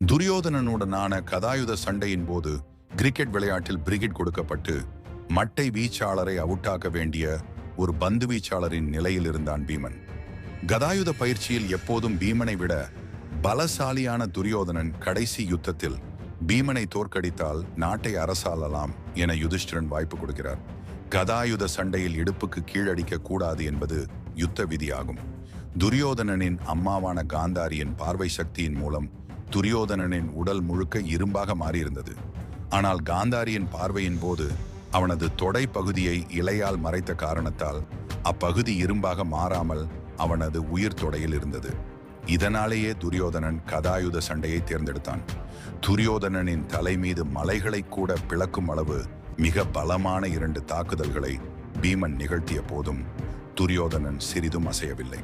துரியோதனனுடனான கதாயுத சண்டையின் போது கிரிக்கெட் விளையாட்டில் பிரிகெட் கொடுக்கப்பட்டு மட்டை வீச்சாளரை அவுட்டாக்க வேண்டிய ஒரு பந்து வீச்சாளரின் நிலையில் இருந்தான் பீமன். கதாயுத பயிற்சியில் எப்போதும் பீமனை விட பலசாலியான துரியோதனன் கடைசி யுத்தத்தில் பீமனை தோற்கடித்தால் நாட்டை அரசாளலாம் என யுதிஷ்டிரன் வாய்ப்பு கொடுக்கிறார். கதாயுத சண்டையில் இடுப்புக்கு கீழடிக்க கூடாது என்பது யுத்த விதியாகும். துரியோதனனின் அம்மாவான காந்தாரியின் பார்வை சக்தியின் மூலம் துரியோதனனின் உடல் முழுக்க இரும்பாக மாறியிருந்தது. ஆனால் காந்தாரியின் பார்வையின் போது அவனது தொடை பகுதியை இலையால் மறைத்த காரணத்தால் அப்பகுதி இரும்பாக மாறாமல் அவனது உயிர் தொடையில் இருந்தது. இதனாலேயே துரியோதனன் கதாயுத சண்டையை தேர்ந்தெடுத்தான். துரியோதனனின் தலை மீது மலைகளை கூட பிளக்கும் அளவு மிக பலமான இரண்டு தாக்குதல்களை பீமன் நிகழ்த்திய போதும் துரியோதனன் சிறிதும் அசையவில்லை.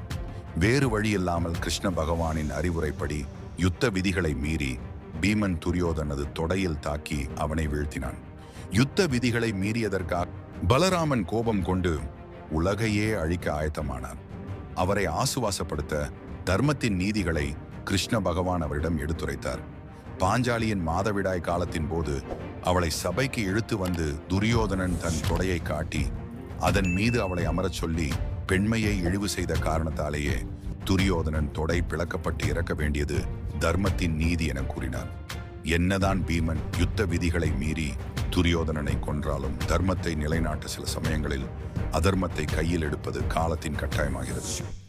வேறு வழியில்லாமல் கிருஷ்ண பகவானின் அறிவுரைப்படி யுத்த விதிகளை மீறி பீமன் துரியோதனது தொடையில் தாக்கி அவனை வீழ்த்தினான். யுத்த விதிகளை மீறியதற்காக பலராமன் கோபம் கொண்டு உலகையே அழிக்க ஆயத்தமானார். அவரை ஆசுவாசப்படுத்த தர்மத்தின் நீதிகளை கிருஷ்ண பகவான் அவரிடம் எடுத்துரைத்தார். பாஞ்சாலியின் மாதவிடாய் காலத்தின் போது அவளை சபைக்கு இழுத்து வந்து துரியோதனன் தன் தொடையை காட்டி அதன் மீது அவளை அமரச் சொல்லி பெண்மையை இழிவு செய்த காரணத்தாலேயே துரியோதனன் தொடை பிளக்கப்பட்டு இறக்க வேண்டியது தர்மத்தின் நீதி என கூறினார் என்னதான் பீமன் யுத்த விதிகளை மீறி துரியோதனனை கொன்றாலும் தர்மத்தை நிலைநாட்ட சில சமயங்களில் அதர்மத்தை கையில் எடுப்பது காலத்தின் கட்டாயமாகிறது.